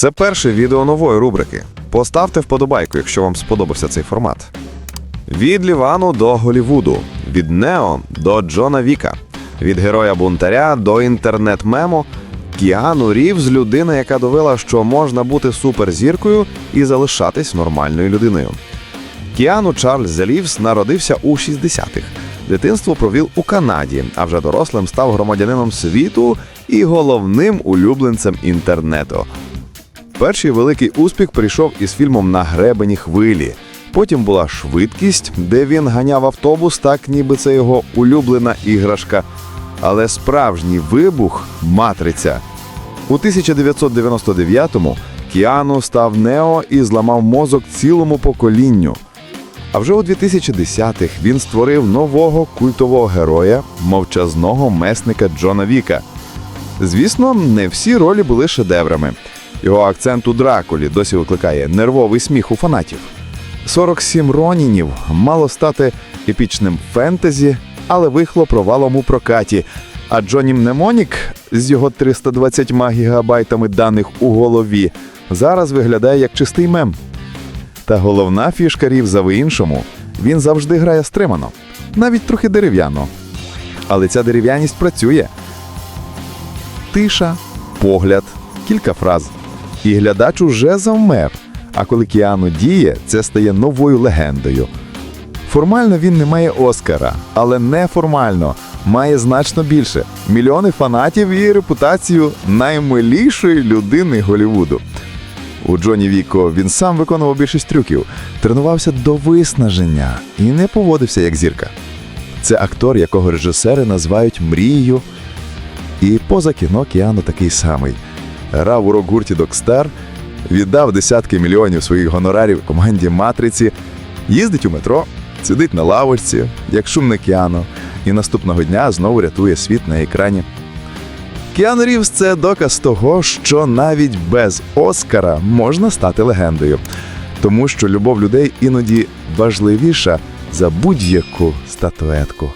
Це перше відео нової рубрики. Поставте вподобайку, якщо вам сподобався цей формат. Від Лівану до Голівуду, від Нео до Джона Віка, від героя бунтаря до інтернет-мему. Кіану Рівз людина, яка довела, що можна бути суперзіркою і залишатись нормальною людиною. Кіану Чарльз Зелівс народився у 60-х. Дитинство провів у Канаді, а вже дорослим став громадянином світу і головним улюбленцем інтернету. Перший великий успіх прийшов із фільмом На гребені хвилі. Потім була швидкість, де він ганяв автобус, так ніби це його улюблена іграшка. Але справжній вибух матриця. У 1999-му Кіану став Нео і зламав мозок цілому поколінню. А вже у 2010-х він створив нового культового героя, мовчазного месника Джона Віка. Звісно, не всі ролі були шедеврами. Його акцент у Дракулі досі викликає нервовий сміх у фанатів. 47 ронінів мало стати епічним фентезі, але вийшло провалом у прокаті. А Джоні Мнемонік з його 320 гігабайтами даних у голові зараз виглядає як чистий мем. Та головна фішка Рівза в іншому він завжди грає стримано, навіть трохи дерев'яно. Але ця дерев'яність працює. Тиша, погляд, кілька фраз. І глядач уже завмер. А коли Кіану діє, це стає новою легендою. Формально він не має Оскара, але неформально має значно більше мільйони фанатів і репутацію наймилішої людини Голівуду. У Джоні Віко він сам виконував більшість трюків, тренувався до виснаження і не поводився як зірка. Це актор, якого режисери називають мрією. І поза кіно Кіану такий самий. Грав у рок-гурті Докстар, віддав десятки мільйонів своїх гонорарів команді Матриці, їздить у метро, сидить на лавочці, як шумне Кіану, і наступного дня знову рятує світ на екрані. Кіану Рівз це доказ того, що навіть без Оскара можна стати легендою, тому що любов людей іноді важливіша за будь-яку статуетку.